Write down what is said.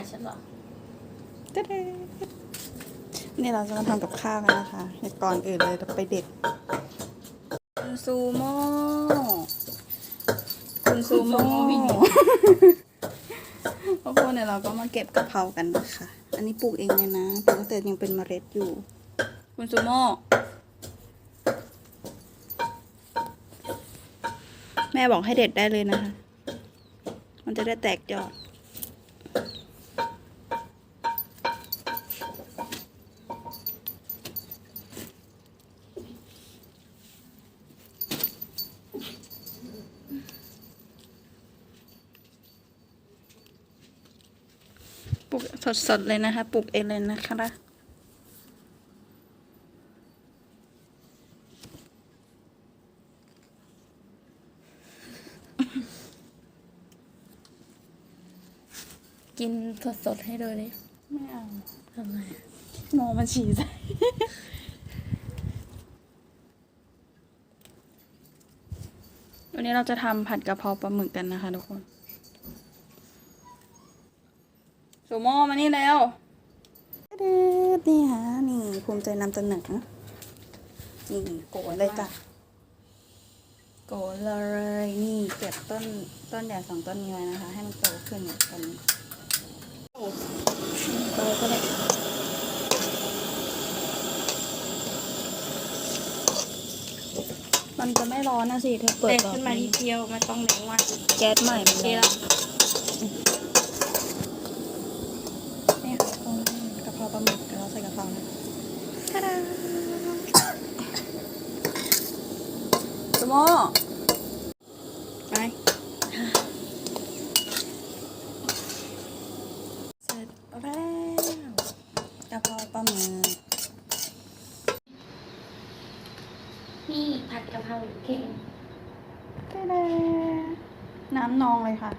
ายฉันเหรอเต๊ดๆนี่เราจะมาทำกับข้าวกันนะคะก่อนอื่นเลยเราไปเด็ดคุณซูโม่คุณซูโม่ข้าวโพดเนี่ยเราก็มาเก็บกะเพรากันนะคะ อันนี้ปลูกเองเลยนะปลูกตั้งแต่ยังเป็นเมล็ดอยู่ คุณซูโม่แม่บอกให้เด็ดได้เลยนะคะ มันจะได้แตกยอด ปลูกสดๆเลยนะคะ ปลูกเองเลยนะคะกินสดๆให้ดูดิไม่เอาทำไมมองมันฉี่ใส่วันนี้เราจะทำผัดกะเพราปลาหมึกกันนะคะทุกคน สูโม่มานี่แล้วนี่ฮะนี่ภูมิใจนำเสนอนี่โกนเลยจ้ะโกนเลยนี่เก็บต้นต้นใหญ่สองต้นนี้ไว้นะคะ ให้มันโตขึ้นตอนนี้โอ้โตก็ได้มันจะไม่ร้อนนะสิเธอเปิดเด็กก่อนขึ้นมาทีเดียวไม่ต้องแรงวันแก๊สใหม่มันโอเคแล้แล้ว ว นี่ค่ะตรงกะเพรา ปลาหมึกเดี๋ยวเราใส่กะเพรานะทาดาสโมไปเสร็จแล้วกะเพราปลาหมึกนี่ผัดกะเพราเก่งทาดาน้ำนองเลยค่ะ